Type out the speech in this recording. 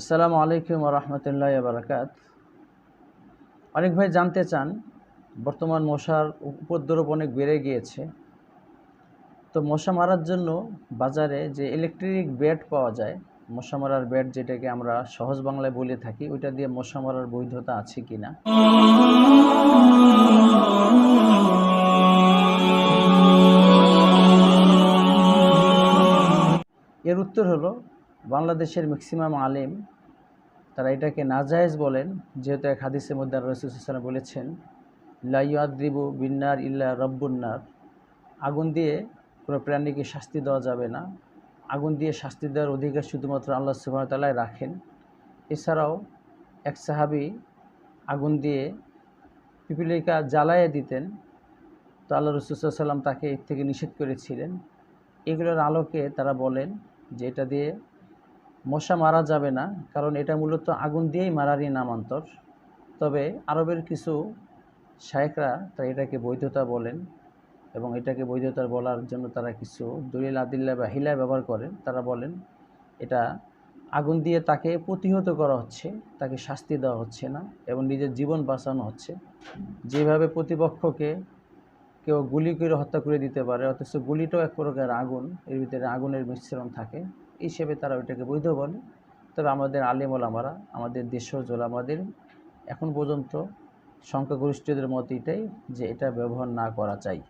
আসসালামু আলাইকুম রহমতুল্লাহ বারাকাত। অনেক ভাই জানতে চান, বর্তমান মশার উপদ্রব অনেক বেড়ে গিয়েছে। তো মশা মারার জন্য বাজারে যে ইলেকট্রিক ব্যাট পাওয়া যায়, মশা মারার ব্যাট যেটাকে আমরা সহজ বাংলায় বলে থাকি, ওইটা দিয়ে মশা মারার বৈধতা আছে কি না এর উত্তর হলো বাংলাদেশের ম্যাক্সিমাম আলেম, তারা এটাকে নাজায়েজ বলেন, যেহেতু এক হাদিসের মধ্যে রসুলাম বলেছেন লাইয়াদ্রিবু বিন্নার ইল্লা রব্বুন্নার আগুন দিয়ে কোনো প্রাণীকে শাস্তি দেওয়া যাবে না। আগুন দিয়ে শাস্তি দেওয়ার অধিকার শুধুমাত্র আল্লাহ সুবাহতাল্লাহ রাখেন। এছাড়াও এক সাহাবি আগুন দিয়ে পিপিলিকা জ্বালাইয়ে দিতেন, তো আল্লাহ রসুলাম তাকে এর থেকে নিষেধ করেছিলেন। এগুলোর আলোকে তারা বলেন যে এটা দিয়ে মশা মারা যাবে না, কারণ এটা মূলত আগুন দিয়েই মারারই নামান্তর। তবে আরবের কিছু শায়েকরা তারা এটাকে বৈধতা বলেন এবং এটাকে বৈধতা বলার জন্য তারা কিছু দলিল, আদিল্লা বা হিলা ব্যবহার করেন। তারা বলেন, এটা আগুন দিয়ে তাকে প্রতিহত করা হচ্ছে, তাকে শাস্তি দেওয়া হচ্ছে না এবং নিজের জীবন বাঁচানো হচ্ছে। যেভাবে প্রতিপক্ষকে কেউ গুলি করে হত্যা করে দিতে পারে, অথচ গুলিটাও এক প্রকার আগুন, এর ভিতরে আগুনের মিশ্রণ থাকে। হিসেবে তারা ওইটাকে বৈধ বলে। তবে আমাদের আলিম ওলামারা, আমাদের দেশজ ওলামাদের এখন পর্যন্ত সংখ্যাগরিষ্ঠদের মত এটাই যে এটা ব্যবহার না করা চাই।